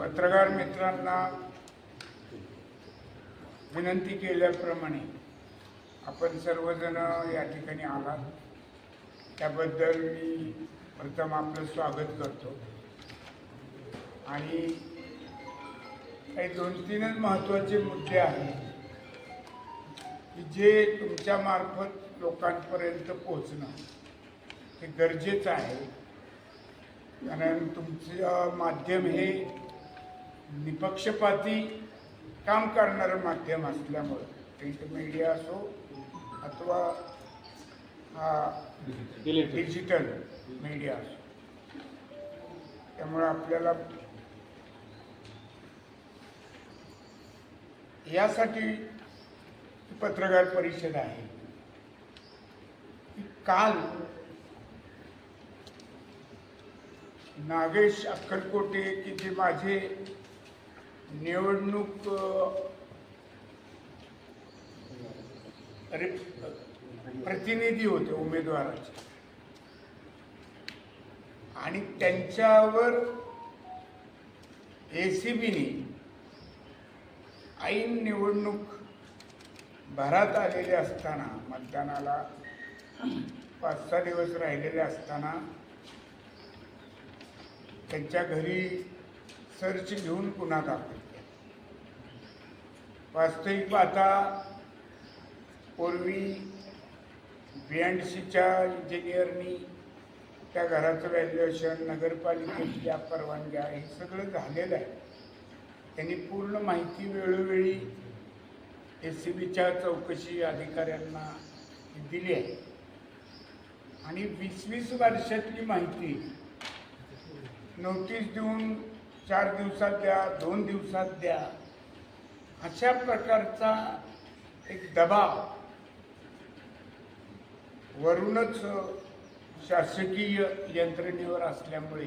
पत्रकार मित्रांना विनंती केल्याप्रमाणे आपण सर्वजण या ठिकाणी आलात. त्याबद्दल मी प्रथम आपलं स्वागत करतो. आणि काही दोन तीनच महत्त्वाचे मुद्दे आहेत की जे तुमच्यामार्फत लोकांपर्यंत पोहोचणं हे गरजेचं आहे. कारण तुमचं माध्यम हे निपक्षपाती काम करणारं माध्यम असल्यामुळं. प्रिंट मीडिया असो अथवा हा डिजिटल मीडिया असो. त्यामुळं आपल्याला यासाठी पत्रकार परिषद आहे. की काल नागेश अक्कलकोटे की जे माझे निवडणूक प्रतिनिधी होते उमेदवाराचे. आणि त्यांच्यावर ए सी बीने ऐन निवडणूक भरात आलेले असताना मतदानाला पाच सहा दिवस राहिलेले असताना त्यांच्या घरी सर्च घेऊन पुन्हा दाखल केला. वास्तविक पाहता पूर्वी बी एंड सीच्या इंजिनियरनी त्या घराचं व्हॅल्युएशन नगरपालिकेच्या परवानग्या हे सगळं झालेलं आहे. त्यांनी पूर्ण माहिती वेळोवेळी एस सी बीच्या चौकशी अधिकाऱ्यांना दिली आहे. आणि वीस वीस वर्षातली माहिती नोटीस देऊन चार दिवसात द्या दोन दिवसात द्या. अशा प्रकारचा एक दबाव वरूनच शासकीय यंत्रणेवर असल्यामुळे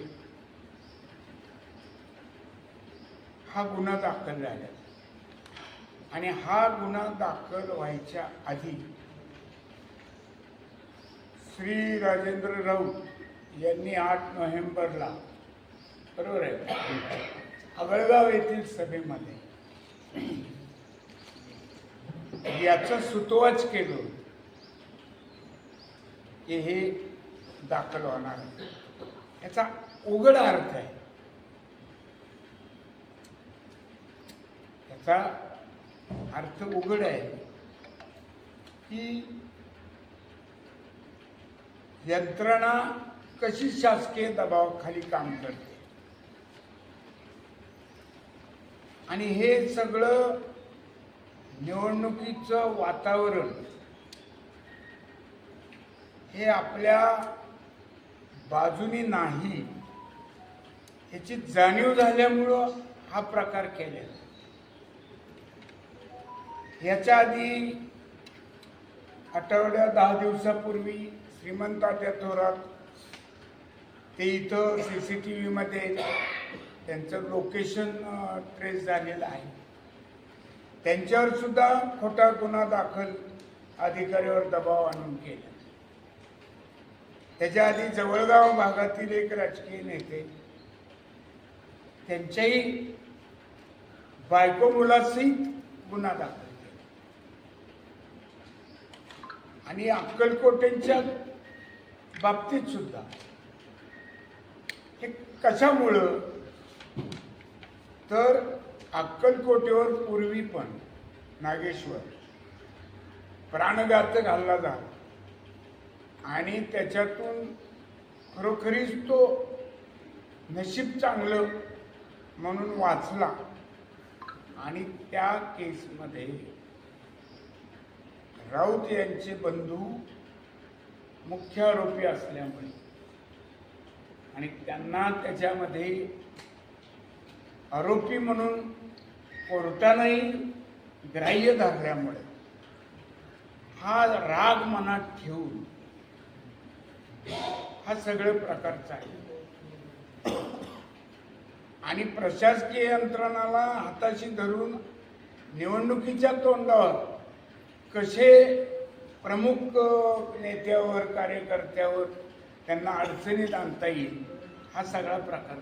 हा गुन्हा दाखल झाला. आणि हा गुन्हा दाखल व्हायच्या आधी श्री राजेंद्र राऊत यांनी आठ नोव्हेंबरला बरोबर आहे. अगळगाव येथील सभेमध्ये याचं सुतोवाच केलं की हे दाखल होणार याचा उघड अर्थ आहे. याचा अर्थ उघड आहे की यंत्रणा कशी शासकीय दबावाखाली काम करते? आणि हे सगळं निवडणुकीचं वातावरण हे आपल्या बाजूनी नाही याची जाणीव झाल्यामुळं हा प्रकार केलेला याच्या आधी आठवड्या दहा दिवसापूर्वी श्रीमंताच्या थोरात ते इथं सी सी टी व्हीमध्ये त्यांचं लोकेशन ट्रेस झालेलं आहे. त्यांच्यावर सुद्धा खोटा गुन्हा दाखल अधिकाऱ्यावर दबाव आणून केला. त्याच्या आधी जवळगाव भागातील एक राजकीय नेते त्यांच्याही बायको मुलासहित गुन्हा दाखल केला. आणि अक्कलकोटेंच्या बाबतीत सुद्धा हे कशामुळं तर अक्कलकोटेवर पूर्वी पण नागेश्वर प्राणघातक हल्ला झाला. आणि त्याच्यातून खरोखरीच तो नशीब चांगलं म्हणून वाचला. आणि त्या केसमध्ये राऊत यांचे बंधू मुख्य आरोपी असल्यामुळे आणि त्यांना त्याच्यामध्ये आरोपी म्हणून कोर्टानंही ग्राह्य धरल्यामुळे हा राग मनात ठेवून हा सगळं प्रकारचा आहे आणि प्रशासकीय यंत्रणाला हाताशी धरून निवडणुकीच्या तोंडावर कसे प्रमुख नेत्यावर कार्यकर्त्यावर त्यांना अडचणीत आणता येईल हा हा सगळा प्रकार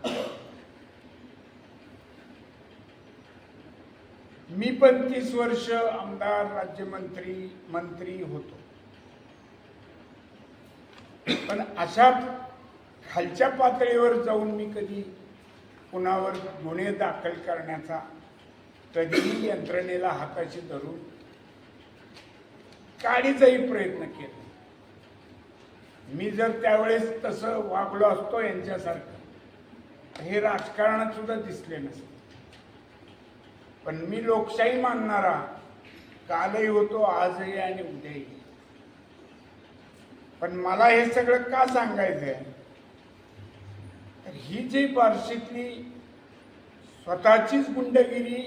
मी पण तीस वर्ष आमदार राज्यमंत्री मंत्री होतो. पण अशा खालच्या पातळीवर जाऊन मी कधी कुणावर गुन्हे दाखल करण्याचा कधीही यंत्रणेला हाताशी धरून काढीचाही प्रयत्न केला मी जर त्यावेळेस तसं वागलो असतो यांच्यासारखं हे राजकारणात सुद्धा दिसले नसते. पण मी लोकशाही मानणारा कालही होतो आजही आणि उद्याही. पण मला हे सगळं का सांगायचं आहे तर ही जी बार्शीतली स्वतःचीच गुंडगिरी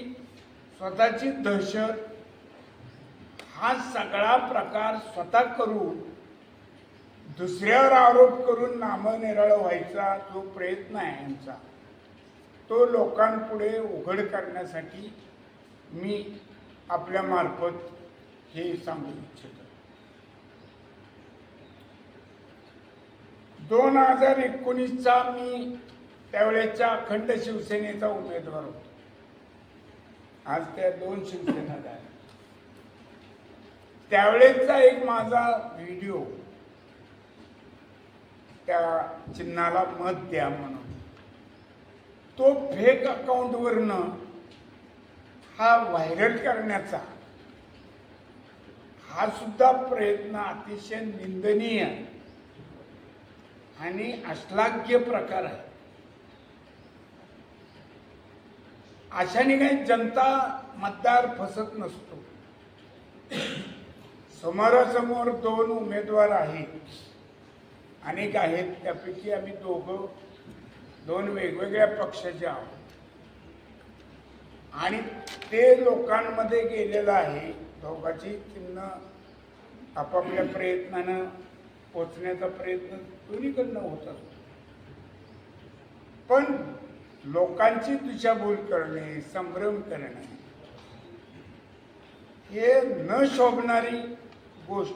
स्वतःचीच दहशत हा सगळा प्रकार स्वतः करून दुसऱ्यावर आरोप करून नामनिराळ व्हायचा जो प्रयत्न आहे यांचा तो लोकांपुढे उघड करण्यासाठी मी आपल्या मार्फत हे सांगू इच्छितो. दोन हजार एकोणीसचा मी त्यावेळेच्या अखंड शिवसेनेचा उमेदवार होतो. आज त्या दोन शिवसेना झाल्या. त्यावेळेचा एक माझा व्हिडिओ त्या चिन्हाला मत द्या म्हणून. तो फेक अकाउंटवरनं हा व्हायरल करण्याचा हा सुद्धा प्रयत्न अतिशय निंदनीय आणि अश्लाघ्य प्रकार आहे. अशाने काही जनता मतदार फसत नसतो. समोरासमोर दोन उमेदवार आहेत. अनेक आहेत. त्यापैकी आम्ही दोघं दोन वेगवेगळ्या पक्षाचे आहोत. आणि ते लोकांमध्ये गेलेलं आहे दोघाची चिन्ह आपापल्या प्रयत्नानं पोचण्याचा प्रयत्न दोन्हीकडनं होत असतो. पण लोकांची दिशाभूल करणे संभ्रम करणे हे न शोभणारी गोष्ट.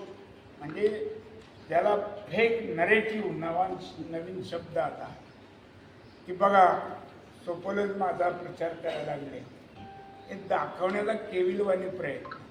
म्हणजे ज्याला फेक नरेटिव्ह नवा नवीन शब्द आता. की बघा सोपलच माझा प्रचार करायला लागले. हे दाखवण्याचा केविलवाणी प्रयत्न